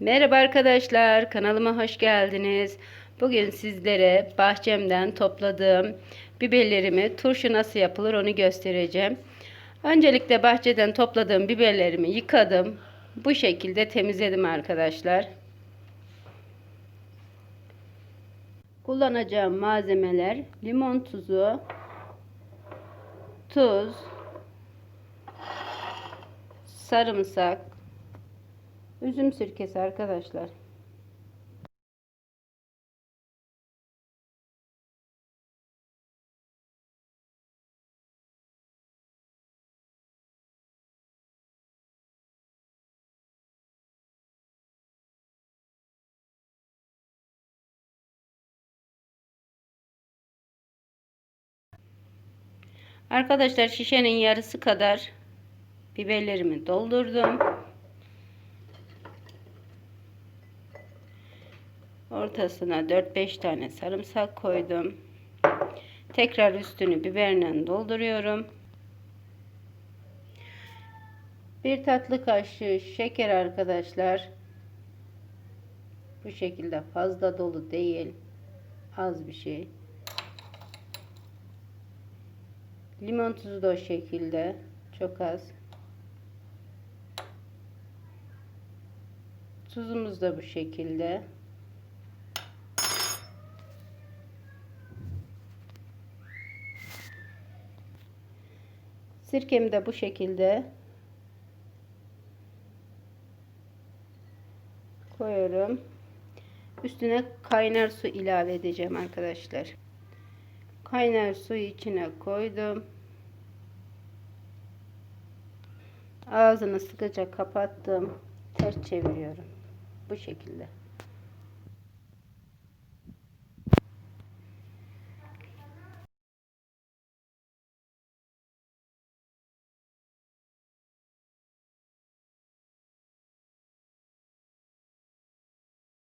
Merhaba arkadaşlar, kanalıma hoş geldiniz. Bugün sizlere bahçemden topladığım biberlerimi turşu nasıl yapılır onu göstereceğim. Öncelikle bahçeden topladığım biberlerimi yıkadım. Bu şekilde temizledim arkadaşlar. Kullanacağım malzemeler limon tuzu, tuz, sarımsak, Üzüm sirkesi arkadaşlar. Arkadaşlar şişenin yarısı kadar biberlerimi doldurdum. Ortasına 4-5 tane sarımsak koydum. Tekrar üstünü biberle dolduruyorum. Bir tatlı kaşığı şeker arkadaşlar. Bu şekilde fazla dolu değil. Az bir şey. Limon tuzu da o şekilde. Çok az. Tuzumuz da bu şekilde. Sirkemi de bu şekilde koyuyorum. Üstüne kaynar su ilave edeceğim arkadaşlar. Kaynar suyu içine koydum. Ağzını sıkıca kapattım. Ters çeviriyorum. Bu şekilde.